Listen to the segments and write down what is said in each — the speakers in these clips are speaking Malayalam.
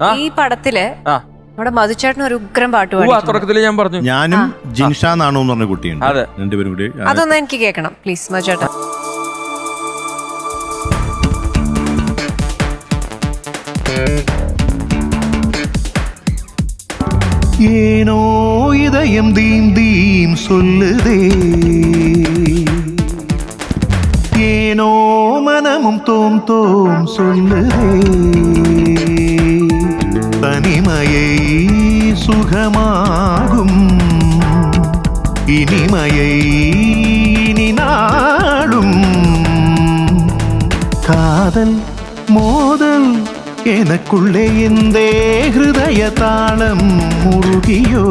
ആ. ഈ പടത്തില് ആ നമ്മുടെ മധുചേട്ടൻ ഒരു ഉഗ്രം പാട്ട് ഓ ആ പാടി തുടക്കത്തിൽ ഞാൻ പറഞ്ഞു ഞാനും ജിൻഷ നാണു എന്ന് പറഞ്ഞ കുട്ടിയുണ്ട് അതെ. രണ്ടുപേരും കൂടി ആ, അതൊന്ന് എനിക്ക് കേൾക്കണം പ്ലീസ് മധുചേട്ടൻ ஏனோ இதயம் தீம் தீம் சொல்லுதே ஏனோ மனமும் தோம் தோம் சொல்லுதே തനിമയേ സുഖമാകും. ഇനിമയേ നാളും. കാതൽ മോതൽ എനക്കുള്ളേ എന്തേ ഹൃദയ താളം മുറുകിയോ?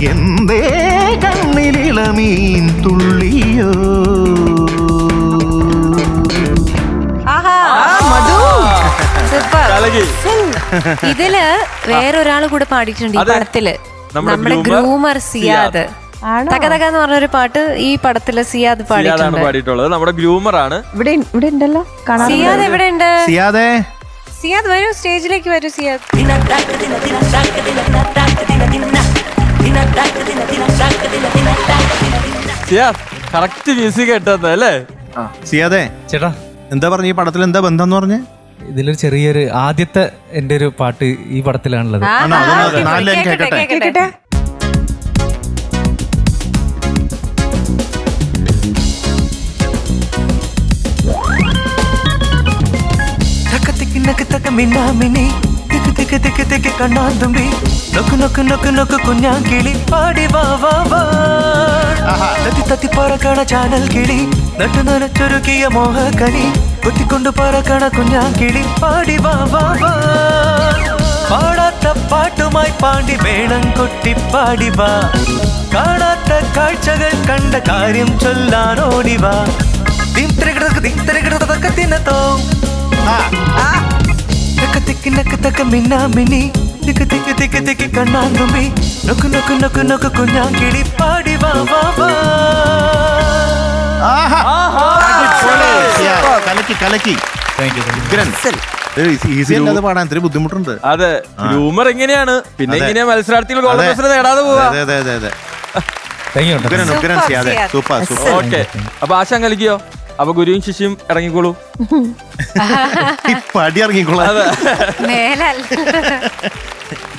എന്തേ കണ്ണിലിളമീൻ തുള്ളിയോ? ഇതിൽ വേറൊരാൾ കൂടെ പാടിയിട്ടുണ്ട് ഈ. പടത്തിൽ. നമ്മുടെ ഗ്രൂമർ സിയാദ്. തകതക തക തക എന്ന് പറഞ്ഞൊരു പാട്ട് ഈ പടത്തിൽ സിയാദ് പാടിയിട്ടുണ്ട്. പാടിയിട്ടുള്ളത്. നമ്മുടെ ഗ്രൂമർ ആണ് ഇവിടെ ഇവിടെ ഉണ്ടല്ലോ? സിയാദ് സിയാദ് എവിടെയുണ്ട്? സിയാദേ. സിയാദ് വരൂ സ്റ്റേജിലേക്ക് വരൂ സിയാദ്. സിയാദ് കറക്റ്റ് മ്യൂസിക് കേട്ടത് അല്ലേ? സിയാദേ ചേട്ടാ. എന്താ പറഞ്ഞ ഈ പടത്തിൽ എന്താ ബന്ധം എന്ന് പറഞ്ഞേ? ഇതിലൊരു ചെറിയൊരു ആദ്യത്തെ എന്റെ ഒരു പാട്ട് ഈ പടത്തിലാണുള്ളത്. ആണോ? ആ, ഓക്കേ, നാല് ലൈൻ കേക്കട്ടെ, കേക്കട്ടെ. കേക്കട്ടെ. തക്ക തിക്ക് നക്ക് തക്ക മിന്നാ മിന്നി തിക്ക് തിക്ക് തിക്ക് തിക്ക് കണ്ണാന്തുമ്പി. നൊക്ക് നൊക്ക് നൊക്ക് നൊക്ക് കുഞ്ഞാങ്കിളി. പാടി വാ വാ വാ. തത്തി തത്തി പറക്കണ ചാനൽ കിളി. നട്ടു നനച്ചൊരുക്കിയ മോഹക്കനി കുത്തിക്കൊണ്ട് പറക്കണ കുഞ്ഞാങ്കിളി പാടി വാ വാ വാ പാടാത്ത പാട്ടുമായി പാണ്ടി വേണം കൊട്ടി പാടി വാ കാണാത്ത കാഴ്ചകൾ കണ്ട കാര്യം ചൊല്ലാൻ ഓടിവാ പാടി വാ വാ വാ ആഹാ. കലക്കി കലക്കി. താങ്ക് യു ഉഗ്രൻ. ഇത് ഈസി പാടാൻ ഇത്തിരി ബുദ്ധിമുട്ടുണ്ട്. അതെ ഹ്യൂമർ എങ്ങനെയാണ് പിന്നെ എങ്ങനെയാ മത്സരാർത്ഥികൾ ഗോൾഡ് അതെ. മെഡൽ നേടാതെ പോവാ. അതെ അതെ അതെ അതെ. ഉഗ്രൻ ഉഗ്രൻ സൂപ്പർ, സിയാദേ. സൂപ്പർ സൂപ്പർ ഓക്കെ അപ്പൊ ആശാൻ കളിക്കോ അപ്പൊ ഗുരുവും ശിഷ്യും ഇറങ്ങിക്കോളൂ. പടി ഇറങ്ങിക്കോളാം. മേലല്ല.